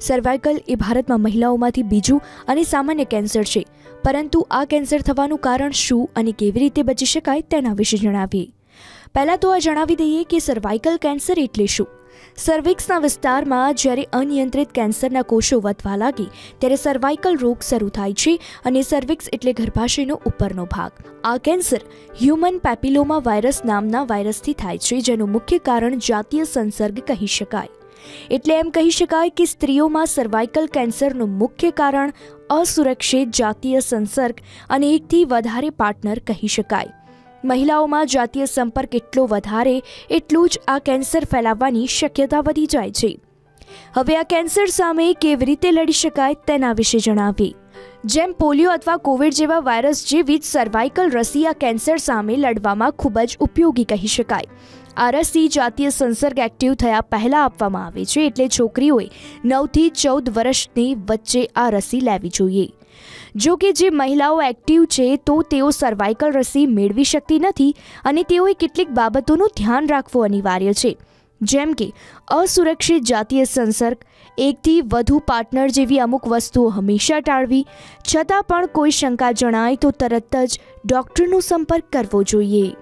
Cervical એ ભારતમાં મહિલાઓમાંથી બીજું અને સામાન્ય કેન્સર છે. પરંતુ આ કેન્સર થવાનું કારણ શું અને કેવી રીતે બચી શકાય તેના વિશે જણાવીએ. પહેલાં તો આ જણાવી દઈએ કે સર્વાઇકલ કેન્સર એટલે શું? સર્વિક્સના વિસ્તારમાં જ્યારે અનિયંત્રિત કેન્સરના કોષો વધવા લાગે, ત્યારે સર્વાઇકલ રોગ શરૂ થાય છે અને સર્વિક્સ એટલે ગર્ભાશયનો ઉપરનો ભાગ. આ કેન્સર હ્યુમન પેપિલોમા વાયરસ નામના વાયરસથી થાય છે, જેનું મુખ્ય કારણ જાતીય સંસર્ગ કહી શકાય. એટલે એમ કહી શકાય કે સ્ત્રીઓમાં સર્વાઇકલ કેન્સરનું મુખ્ય કારણ અસુરક્ષિત જાતીય સંસર્ગ અને એકથી વધારે પાર્ટનર કહી શકાય. મહિલાઓમાં જાતીય સંપર્ક એટલો વધારે, એટલું જ આ કેન્સર ફેલાવવાની શક્યતા વધી જાય છે. હવે આ કેન્સર સામે કેવી રીતે લડી શકાય તેના વિશે જણાવીએ જેમ પોલિયો અથવા કોવિડ જેવા વાયરસ જેવી જ સર્વાઇકલ રસી આ કેન્સર સામે લડવામાં ખૂબ જ ઉપયોગી કહી શકાય. આ રસી જાતીય સંસર્ગ એક્ટિવ થયા પહેલાં આપવામાં આવે છે એટલે છોકરીઓએ નવથી ચૌદ વર્ષની વચ્ચે આ રસી લેવી જોઈએ. જો કે જે મહિલાઓ એક્ટિવ છે તો તેઓ સર્વાઇકલ રસી મેળવી શકતી નથી અને તેઓએ કેટલીક બાબતોનું ધ્યાન રાખવું અનિવાર્ય છે. જેમ કે, અસુરક્ષિત જાતીય સંસર્ગ, એકથી વધુ પાર્ટનર જેવી અમુક વસ્તુઓ હંમેશા ટાળવી, છતાં પણ કોઈ શંકા જણાય તો તરત જ ડૉક્ટરનો સંપર્ક કરવો જોઈએ.